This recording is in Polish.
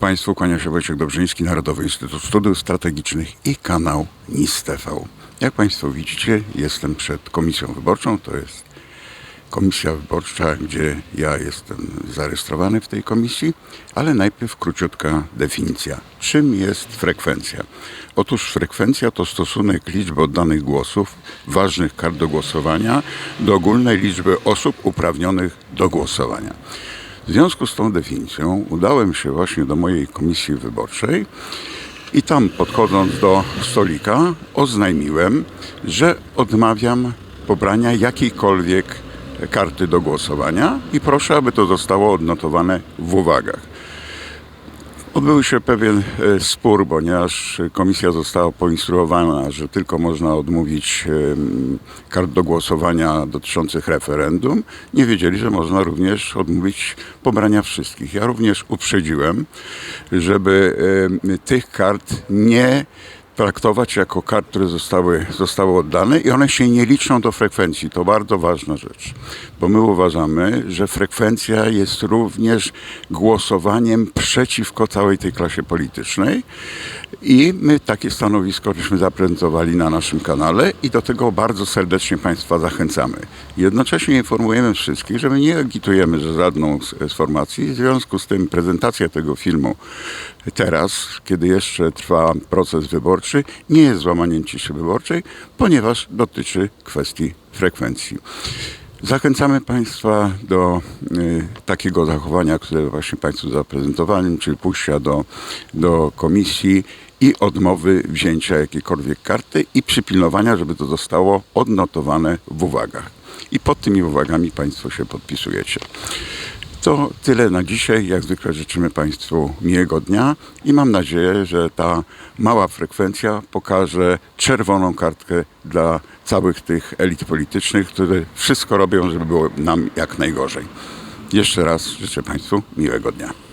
Państwu, kłania się Wojciech Dobrzyński, Narodowy Instytut Studiów Strategicznych i kanał NIS TV. Jak Państwo widzicie, jestem przed komisją wyborczą, to jest komisja wyborcza, gdzie ja jestem zarejestrowany w tej komisji, ale najpierw króciutka definicja. Czym jest frekwencja? Otóż frekwencja to stosunek liczby oddanych głosów, ważnych kart do głosowania, do ogólnej liczby osób uprawnionych do głosowania. W związku z tą definicją udałem się właśnie do mojej komisji wyborczej i tam podchodząc do stolika oznajmiłem, że odmawiam pobrania jakiejkolwiek karty do głosowania i proszę, aby to zostało odnotowane w uwagach. Odbył się pewien e, spór, ponieważ komisja została poinstruowana, że tylko można odmówić kart do głosowania dotyczących referendum. Nie wiedzieli, że można również odmówić pobrania wszystkich. Ja również uprzedziłem, żeby tych kart nie traktować jako kart, które zostały, zostały oddane i one się nie liczą do frekwencji. To bardzo ważna rzecz, bo my uważamy, że frekwencja jest również głosowaniem przeciwko całej tej klasie politycznej i my takie stanowisko żeśmy zaprezentowali na naszym kanale i do tego bardzo serdecznie Państwa zachęcamy. Jednocześnie informujemy wszystkich, że my nie agitujemy za żadną z, z formacji, w związku z tym prezentacja tego filmu teraz, kiedy jeszcze trwa proces wyborczy, nie jest złamaniem ciszy wyborczej, ponieważ dotyczy kwestii frekwencji. Zachęcamy Państwa do y, takiego zachowania, które właśnie Państwu zaprezentowałem, czyli pójścia do, do komisji i odmowy wzięcia jakiejkolwiek karty i przypilnowania, żeby to zostało odnotowane w uwagach. I pod tymi uwagami Państwo się podpisujecie. To tyle na dzisiaj. Jak zwykle życzymy Państwu miłego dnia i mam nadzieję, że ta mała frekwencja pokaże czerwoną kartkę dla całych tych elit politycznych, które wszystko robią, żeby było nam jak najgorzej. Jeszcze raz życzę Państwu miłego dnia.